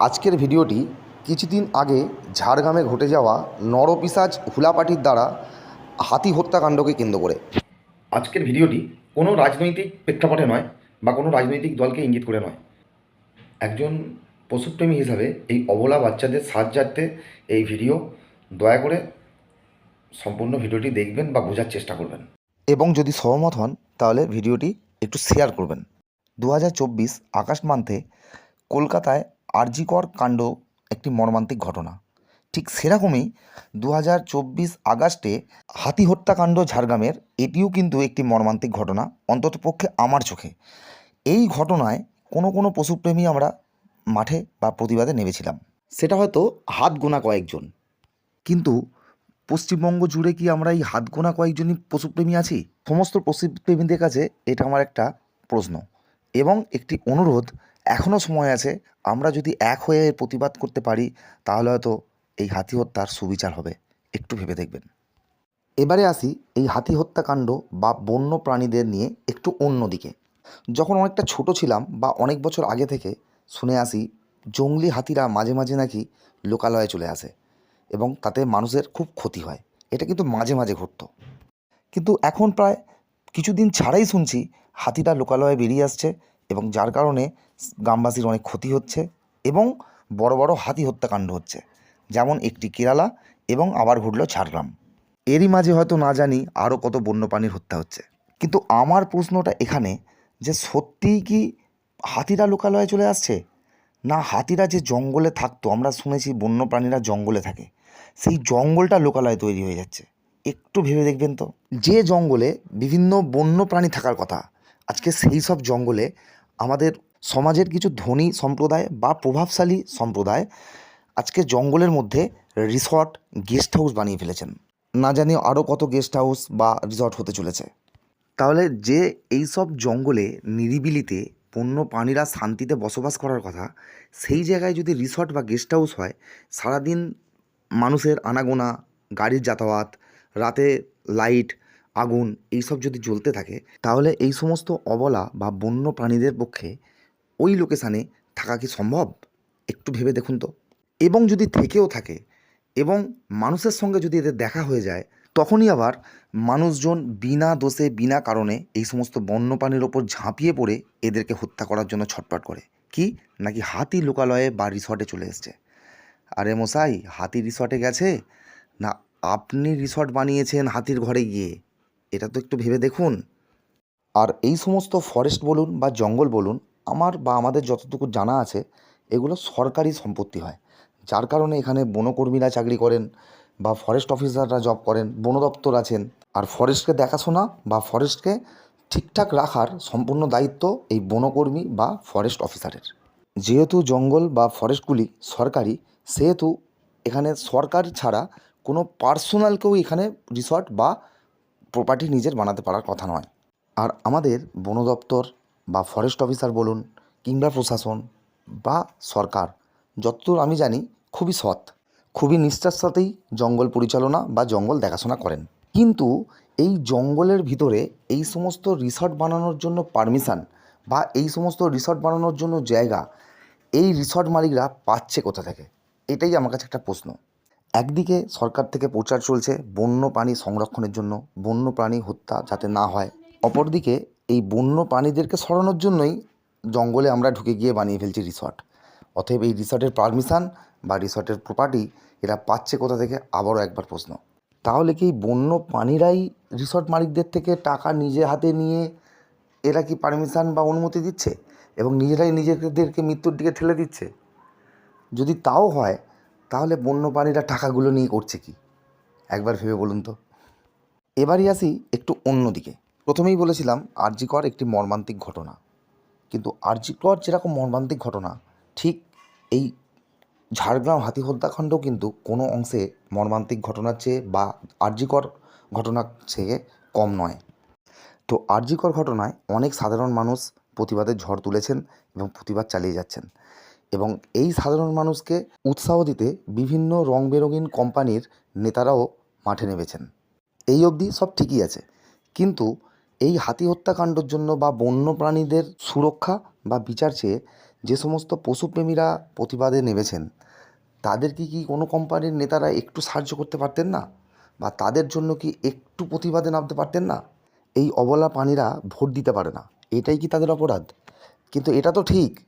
আজকের ভিডিওটি কিছুদিন আগে ঝাড়গ্রামে ঘটে যাওয়া নরপিসাজ হুলাপাটির দ্বারা হাতি হত্যাকাণ্ডকে কেন্দ্র করে। আজকের ভিডিওটি কোনো রাজনৈতিক প্রেক্ষাপটে নয় বা কোনো রাজনৈতিক দলকে ইঙ্গিত করে নয়। একজন পশুপ্রেমী হিসাবে এই অবলা বাচ্চাদের সাহায্যার্থে এই ভিডিও দয়া করে সম্পূর্ণ ভিডিওটি দেখবেন বা বোঝার চেষ্টা করবেন। এবং যদি সহমত হন তাহলে ভিডিওটি একটু শেয়ার করবেন। দু হাজার চব্বিশ আগস্ট মান্থে কলকাতায় আরজিকর কাণ্ড একটি মর্মান্তিক ঘটনা। ঠিক সেরকমই দু হাজার চব্বিশ আগস্টে হাতি হত্যাকাণ্ড ঝাড়গ্রামের, এটিও কিন্তু একটি মর্মান্তিক ঘটনা অন্ততপক্ষে আমার চোখে। এই ঘটনায় কোনো কোনো পশুপ্রেমী আমরা মাঠে বা প্রতিবাদে নেমেছিলাম। সেটা হয়তো হাত গোনা কয়েকজন। কিন্তু পশ্চিমবঙ্গ জুড়ে কি আমরা এই হাত গোনা কয়েকজনই পশুপ্রেমী আছি? সমস্ত পশুপ্রেমীদের কাছে এটা আমার একটা প্রশ্ন। এবং একটি অনুরোধ এখনও সময় আছে, আমরা যদি এক হয়ে প্রতিবাদ করতে পারি, তাহলে হয়তো এই হাতি হত্যার সুবিচার হবে। একটু ভেবে দেখবেন। এবারে আসি এই হাতি হত্যাকাণ্ড বা বন্য প্রাণীদের নিয়ে একটু অন্যদিকে যখন অনেকটা ছোট ছিলাম বা অনেক বছর আগে থেকে শুনে আসি, জঙ্গলি হাতিরা মাঝে মাঝে নাকি লোকালয়ে চলে আসে এবং তাতে মানুষের খুব ক্ষতি হয়। এটা কিন্তু মাঝে মাঝে ঘটতো। কিন্তু এখন প্রায় কিছুদিন ছাড়াই শুনছি হাতিটা লোকালয়ে বেরিয়ে আসছে এবং যার কারণে গ্রামবাসীর অনেক ক্ষতি হচ্ছে এবং বড় বড় হাতি হত্যাকাণ্ড হচ্ছে, যেমন একটি কেরালা এবং আবার ঘটল ঝাড়গ্রাম। এরই মাঝে হয়তো না জানি আরও কত বন্যপ্রাণীর হত্যা হচ্ছে। কিন্তু আমার প্রশ্নটা এখানে যে সত্যিই কি হাতিরা লোকালয়ে চলে আসছে? না হাতিরা যে জঙ্গলে থাকতো, আমরা শুনেছি বন্যপ্রাণীরা জঙ্গলে থাকে, সেই জঙ্গলটা লোকালয়ে তৈরি হয়ে যাচ্ছে। একটু ভেবে দেখবেন তো। যে জঙ্গলে বিভিন্ন বন্য প্রাণী থাকার কথা, আজকে সেই সব জঙ্গলে আমাদের সমাজের কিছু ধনী সম্প্রদায় বা প্রভাবশালী সম্প্রদায় আজকে জঙ্গলের মধ্যে রিসর্ট গেস্ট হাউস বানিয়ে ফেলেছেন। না জানি আরও কত গেস্ট হাউস বা রিসর্ট হতে চলেছে। তাহলে যে এই সব জঙ্গলে নিরিবিলিতে বন্য প্রাণীরা শান্তিতে বসবাস করার কথা, সেই জায়গায় যদি রিসর্ট বা গেস্ট হাউস হয়, সারাদিন মানুষের আনাগোনা, গাড়ির যাতায়াত, রাতে লাইট, আগুন, এইসব যদি জ্বলতে থাকে, তাহলে এই সমস্ত অবলা বা বন্য প্রাণীদের পক্ষে ওই লোকেশানে থাকা কি সম্ভব? একটু ভেবে দেখুন তো। এবং যদি থেকেও থাকে এবং মানুষের সঙ্গে যদি এদের দেখা হয়ে যায়, তখনই আবার মানুষজন বিনা দোষে, বিনা কারণে এই সমস্ত বন্যপ্রাণীর ওপর ঝাঁপিয়ে পড়ে এদেরকে হত্যা করার জন্য ছটপট করে। কি? নাকি হাতি লোকালয়ে বা রিসর্টে চলে এসছে? আরে মশাই, হাতি রিসর্টে গেছে? না, আপনি রিসর্ট বানিয়েছেন হাতির ঘরে গিয়ে। এটা তো একটু ভেবে দেখুন। আর এই সমস্ত ফরেস্ট বলুন বা জঙ্গল বলুন আমার বা আমাদের যতটুকু জানা আছে, এগুলো সরকারি সম্পত্তি হয়। যার কারণে এখানে বনকর্মীরা চাকরি করেন বা ফরেস্ট অফিসাররা জব করেন, বন দপ্তর আছেন। আর ফরেস্টকে দেখাশোনা বা ফরেস্টকে ঠিকঠাক রাখার সম্পূর্ণ দায়িত্ব এই বনকর্মী বা ফরেস্ট অফিসারের যেহেতু জঙ্গল বা ফরেস্টগুলি সরকারি, সেহেতু এখানে সরকার ছাড়া কোনো পার্সোনালকেও এখানে রিসর্ট বা প্রপার্টি নিজের বানাতে পারার কথা নয়। আর আমাদের বন দপ্তর বা ফরেস্ট অফিসার বলুন কিংবা প্রশাসন বা সরকার, যতদূর আমি জানি খুবই সৎ, খুবই নিষ্ঠার সাথেই জঙ্গল পরিচালনা বা জঙ্গল দেখাশোনা করেন। কিন্তু এই জঙ্গলের ভিতরে এই সমস্ত রিসর্ট বানানোর জন্য পারমিশন বা এই সমস্ত রিসর্ট বানানোর জন্য জায়গা, এই রিসর্ট মালিকরা পাচ্ছে কোথা থেকে? এটাই আমার কাছে একটা প্রশ্ন। একদিকে সরকার থেকে প্রচার চলছে বন্য প্রাণী সংরক্ষণের জন্য বন্য প্রাণী হত্যা যাতে না হয়। অপরদিকে এই বন্য প্রাণীদেরকে সরানোর জন্যই জঙ্গলে আমরা ঢুকে গিয়ে বানিয়ে ফেলছি রিসর্ট। অতএব এই রিসর্টের পারমিশন বা রিসর্টের প্রপার্টি এরা পাচ্ছে কোথা থেকে? আবারও একবার প্রশ্ন। তাহলে কি বন্য প্রাণীরাই রিসর্ট মালিকদের থেকে টাকা নিজে হাতে নিয়ে এরা কি পারমিশন বা অনুমতি দিচ্ছে? এবং নিজেরাই নিজেদেরকে মৃত্যুর দিকে ঠেলে দিচ্ছে? যদি তাও হয়, তাহলে বন্য প্রাণীরা টাকাগুলো নিয়ে করছে কি? একবার ভেবে বলুন তো। এবারই আসি একটু অন্যদিকে প্রথমেই বলেছিলাম আরজিকর একটি মর্মান্তিক ঘটনা। কিন্তু আরজিকর যেরকম মর্মান্তিক ঘটনা, ঠিক এই ঝাড়গ্রাম হাতি হত্যাকাণ্ডও কিন্তু কোনো অংশে মর্মান্তিক ঘটনার চেয়ে বা আরজিকর ঘটনার চেয়ে কম নয়। তো আরজিকর ঘটনায় অনেক সাধারণ মানুষ প্রতিবাদের ঝড় তুলেছেন এবং প্রতিবাদ চালিয়ে যাচ্ছেন। এবং এই সাধারণ মানুষকে উৎসাহ দিতে বিভিন্ন রং বেরঙিন কোম্পানির নেতারাও মাঠে নেমেছেন। এই অবধি সব ঠিকই আছে। কিন্তু এই হাতি হত্যাকাণ্ডর জন্য বা বন্য প্রাণীদের সুরক্ষা বা বিচার চেয়ে যে সমস্ত পশুপ্রেমীরা প্রতিবাদে নেমেছেন, তাদেরকে কি কোনো কোম্পানির নেতারা একটু সাহায্য করতে পারতেন না? বা তাদের জন্য কি একটু প্রতিবাদে নামতে পারতেন না? এই অবলা প্রাণীরা ভোট দিতে পারে না। এটাই কি তাদের অপরাধ? কিন্তু এটা তো ঠিক।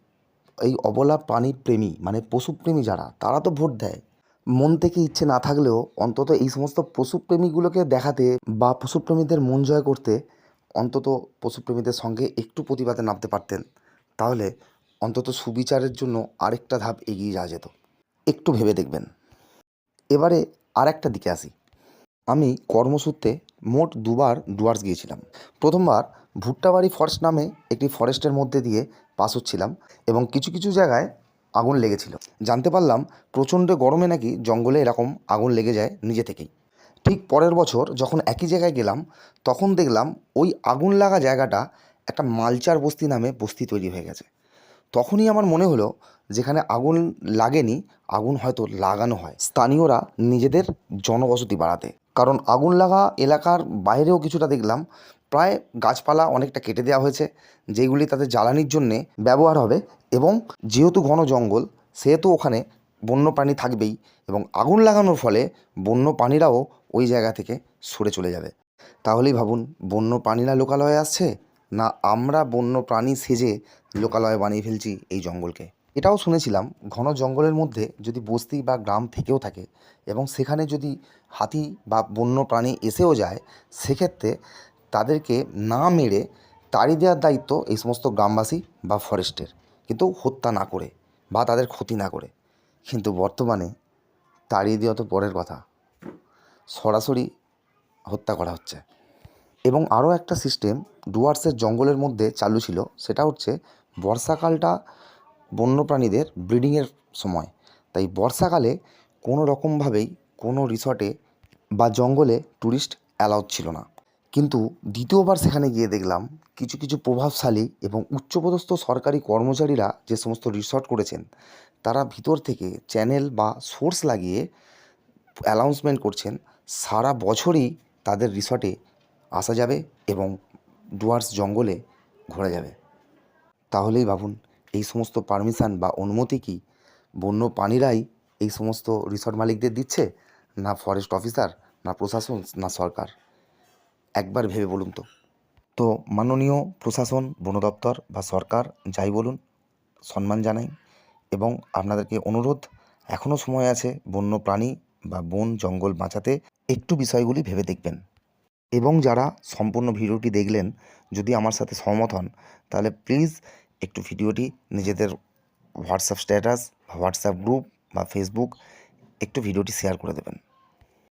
এই অবলা প্রাণীর প্রেমী মানে পশুপ্রেমী যারা, তারা তো ভোট দেয়। মন থেকে ইচ্ছে না থাকলেও অন্তত এই সমস্ত পশুপ্রেমীগুলোকে দেখাতে বা পশুপ্রেমীদের মন জয় করতে অন্তত পশুপ্রেমীদের সঙ্গে একটু প্রতিবাদে নামতে পারতেন, তাহলে অন্তত সুবিচারের জন্য আরেকটা ধাপ এগিয়ে যাওয়া যেত। একটু ভেবে দেখবেন। এবারে আর একটা দিকে আসি। আমি কর্মসূত্রে মোট দুবার ডুয়ার্স গিয়েছিলাম। প্রথমবার ভুট্টাবাড়ি ফরেস্ট নামে একটি ফরেস্টের মধ্যে দিয়ে পাস হচ্ছিলাম এবং কিছু কিছু জায়গায় আগুন লেগেছিল। জানতে পারলাম প্রচণ্ড গরমে নাকি জঙ্গলে এরকম আগুন লেগে যায় নিজে থেকেই। ঠিক পরের বছর যখন একই জায়গায় গেলাম, তখন দেখলাম ওই আগুন লাগা জায়গাটা একটা মালচার বস্তি নামে বস্তি তৈরি হয়ে গেছে। তখনই আমার মনে হলো যেখানে আগুন লাগেনি, আগুন হয়তো লাগানো হয়। স্থানীয়রা নিজেদের জনবসতি বাড়াতে। কারণ আগুন লাগা এলাকার বাইরেও কিছুটা দেখলাম, প্রায় গাছপালা অনেকটা কেটে দেওয়া হয়েছে, যেগুলি তাদের জ্বালানির জন্যে ব্যবহার হবে এবং যেহেতু ঘন জঙ্গল, সেহেতু ওখানে বন্য প্রাণী থাকবেই এবং আগুন লাগানোর ফলে বন্য প্রাণীরাও ওই জায়গা থেকে সরে চলে যাবে। তাহলেই ভাবুন বন্য প্রাণীরা লোকালয়ে আসছে না আমরা বন্য প্রাণী সেজে লোকালয়ে বানিয়ে ফেলছি এই জঙ্গলকে? এটাও শুনেছিলাম, ঘন জঙ্গলের মধ্যে যদি বস্তি বা গ্রাম থেকেও থাকে এবং সেখানে যদি হাতি বা বন্য প্রাণী এসেও যায়, সেক্ষেত্রে তাদেরকে না মেরে তাড়িয়ে দেওয়ার দায়িত্ব এই সমস্ত গ্রামবাসী বা ফরেস্টের। কিন্তু হত্যা না করে বা তাদের ক্ষতি না করে। কিন্তু বর্তমানে তাড়িয়ে দেওয়া তো পরের কথা। সরাসরি হত্যা করা হচ্ছে। এবং আরও একটা সিস্টেম ডুয়ার্সের জঙ্গলের মধ্যে চালু ছিল, সেটা হচ্ছে বর্ষাকালটা বন্যপ্রাণীদের ব্রিডিংয়ের সময়। তাই বর্ষাকালে কোনো রকমভাবেই কোনো রিসর্টে বা জঙ্গলে ট্যুরিস্ট অ্যালাউড ছিল না। কিন্তু দ্বিতীয়বার সেখানে গিয়ে দেখলাম, কিছু কিছু প্রভাবশালী এবং উচ্চপদস্থ সরকারি কর্মচারীরা যে সমস্ত রিসর্ট করেছেন, তারা ভিতর থেকে চ্যানেল বা সোর্স লাগিয়ে অ্যানাউন্সমেন্ট করছেন, সারা বছরই তাদের রিসর্টে আসা যাবে এবং ডুয়ার্স জঙ্গলে ঘোরা যাবে। তাহলেই ভাবুন, এই সমস্ত পারমিশন বা অনুমতি কি বন্য প্রাণীরাই এই সমস্ত রিসর্ট মালিকদের দিচ্ছে, না ফরেস্ট অফিসার না প্রশাসন, না সরকার? একবার ভেবে বলুন তো। তো মাননীয় প্রশাসন, বন দপ্তর বা সরকার যাই বলুন, সম্মান জানাই এবং আপনাদেরকে অনুরোধ এখনও সময় আছে বন্য প্রাণী বা বন, জঙ্গল বাঁচাতে একটু বিষয়গুলি ভেবে দেখবেন। এবং যারা সম্পূর্ণ ভিডিওটি দেখলেন, যদি আমার সাথে সহমত হন, তাহলে প্লিজ একটু ভিডিওটি নিজেদের হোয়াটসঅ্যাপ স্ট্যাটাস বা হোয়াটসঅ্যাপ গ্রুপ বা ফেসবুক একটু ভিডিওটি শেয়ার করে দেবেন।